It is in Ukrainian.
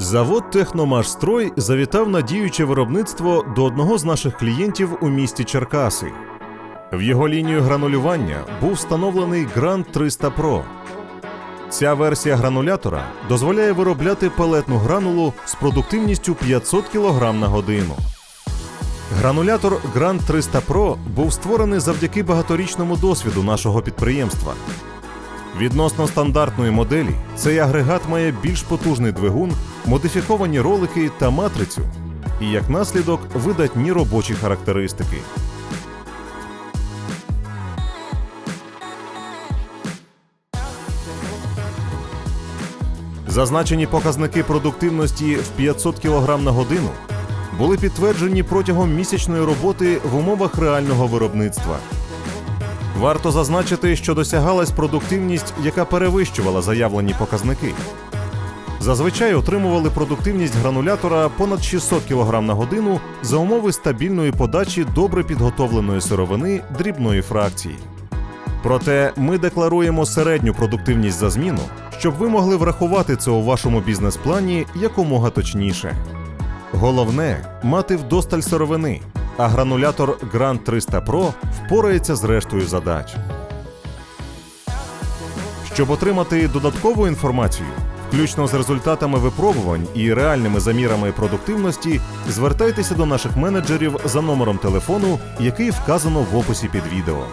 Завод Техномашстрой завітав на діюче виробництво до одного з наших клієнтів у місті Черкаси. В його лінію гранулювання був встановлений Grand 300 Pro. Ця версія гранулятора дозволяє виробляти пелетну гранулу з продуктивністю 500 кг на годину. Гранулятор Grand 300 Pro був створений завдяки багаторічному досвіду нашого підприємства. Відносно стандартної моделі, цей агрегат має більш потужний двигун, модифіковані ролики та матрицю, і як наслідок видатні робочі характеристики. Зазначені показники продуктивності в 500 кг на годину були підтверджені протягом місячної роботи в умовах реального виробництва. Варто зазначити, що досягалась продуктивність, яка перевищувала заявлені показники. Зазвичай отримували продуктивність гранулятора понад 600 кг на годину за умови стабільної подачі добре підготовленої сировини дрібної фракції. Проте ми декларуємо середню продуктивність за зміну, щоб ви могли врахувати це у вашому бізнес-плані якомога точніше. Головне мати вдосталь сировини, а гранулятор Grand 300 Pro впорається з рештою задач. Щоб отримати додаткову інформацію, включно з результатами випробувань і реальними замірами продуктивності, звертайтеся до наших менеджерів за номером телефону, який вказано в описі під відео.